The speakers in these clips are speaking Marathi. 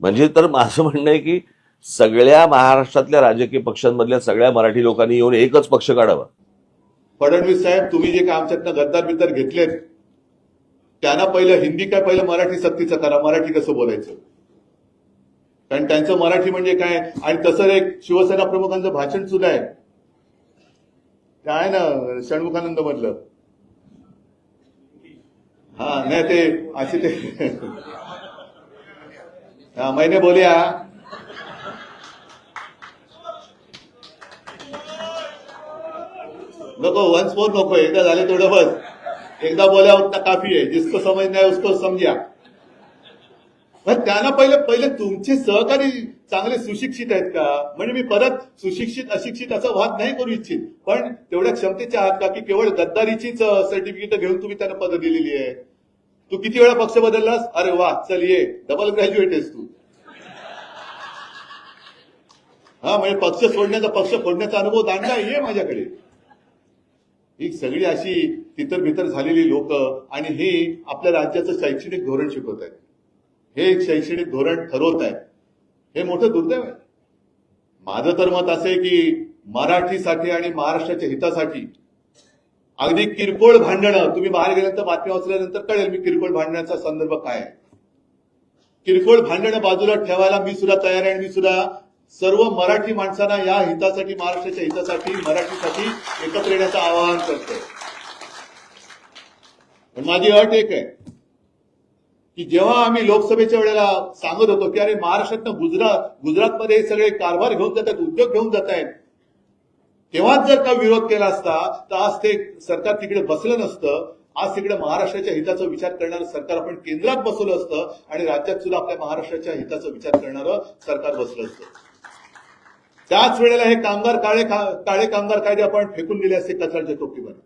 म्हणजे तर माझं म्हणणं आहे की सगळ्या महाराष्ट्रातल्या राजकीय पक्षांमधल्या सगळ्या मराठी लोकांनी येऊन एकच पक्ष काढावा. फडणवीस साहेब तुम्ही जे काय आमच्यातनं गद्दार बिद्दार घेतलेत त्यांना पहिलं हिंदी काय पहिलं मराठी सक्तीचं करा मराठी कसं बोलायचं? कारण त्यांचं मराठी म्हणजे काय? आणि तसं एक शिवसेना प्रमुखांचं भाषण सुद्धा आहे. ते आहे ना षण्मुखानंद मधलं? हा नाही ते असे ते हा मैंने बोलिया। नको वन्स फोर नको एकदा झाले तेवढं बस. एकदा बोल्या उतना काफी आहे जिसको समज नाही उसको समजा. पण त्यांना पहिले पहिले तुमचे सहकारी चांगले सुशिक्षित आहेत का? म्हणजे मी परत सुशिक्षित अशिक्षित असा वाद नाही करू इच्छित. पण तेवढ्या क्षमतेच्या आहात का? की केवळ गद्दारीचीच सर्टिफिकेट घेऊन तुम्ही त्यांना पद दिलेली आहे तू किती वेळा पक्ष बदललास? अरे वा चल ये. डबल ग्रॅज्युएट आहेस तू. हा म्हणजे पक्ष सोडण्याचा पक्ष फोडण्याचा अनुभव दांडा ये माझ्याकडे. ही सगळी अशी तितर भितर झालेली लोक आणि ही आपल्या राज्याचं शैक्षणिक धोरण शिकवत आहेत. हे एक शैक्षणिक धोरण ठरवत आहे हे मोठं दुर्दैव आहे. माझं तर मत असं आहे की मराठीसाठी आणि महाराष्ट्राच्या हितासाठी अगदी किरकोळ भांडणं तुम्ही बाहेर गेल्यानंतर बातम्या वाचल्यानंतर कळेल मी किरकोळ भांडण्याचा संदर्भ काय आहे. किरकोळ भांडणं बाजूला ठेवायला मी सुद्धा तयार आहे आणि मी सुद्धा सर्व मराठी माणसांना या हितासाठी महाराष्ट्राच्या हितासाठी मराठीसाठी एकत्र येण्याचं आवाहन करतोय. पण माझी अट एक आहे की जेव्हा आम्ही लोकसभेच्या वेळेला सांगत होतो की अरे महाराष्ट्रातनं गुजरात गुजरातमध्ये हे सगळे कारभार घेऊन जात आहेत उद्योग घेऊन जात आहेत तेव्हाच जर का विरोध केला असता तर आज ते सरकार तिकडे बसलं नसतं. आज तिकडे महाराष्ट्राच्या हिताचा विचार करणारं सरकार आपण केंद्रात बसवलं असतं आणि राज्यात सुद्धा आपल्या महाराष्ट्राच्या हिताचा विचार करणारं सरकार बसलं असतं. त्याच वेळेला हे कामगार काळे काळे कामगार कायदे आपण फेकून दिले असते कचऱ्याच्या टोपीमध्ये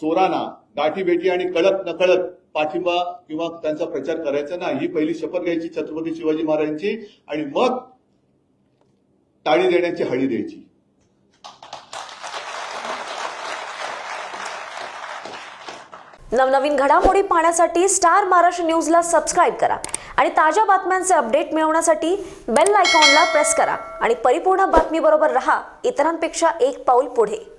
चोरांना गाठीभेटी आणि कळत नकळत पाठिंबा किंवा त्यांचा प्रचार करायचा नाही ही पहिली शपथ घ्यायची छत्रपती शिवाजी महाराजांची आणि मग टाळी देण्याची हळी द्यायची. नवनवीन घडामोडी पाहण्यासाठी स्टार महाराष्ट्र न्यूजला सबस्क्राईब करा आणि ताज्या बातम्यांचे अपडेट मिळवण्यासाठी बेल आयकॉनला प्रेस करा आणि परिपूर्ण बातमीबरोबर रहा इतरांपेक्षा एक पाऊल पुढे.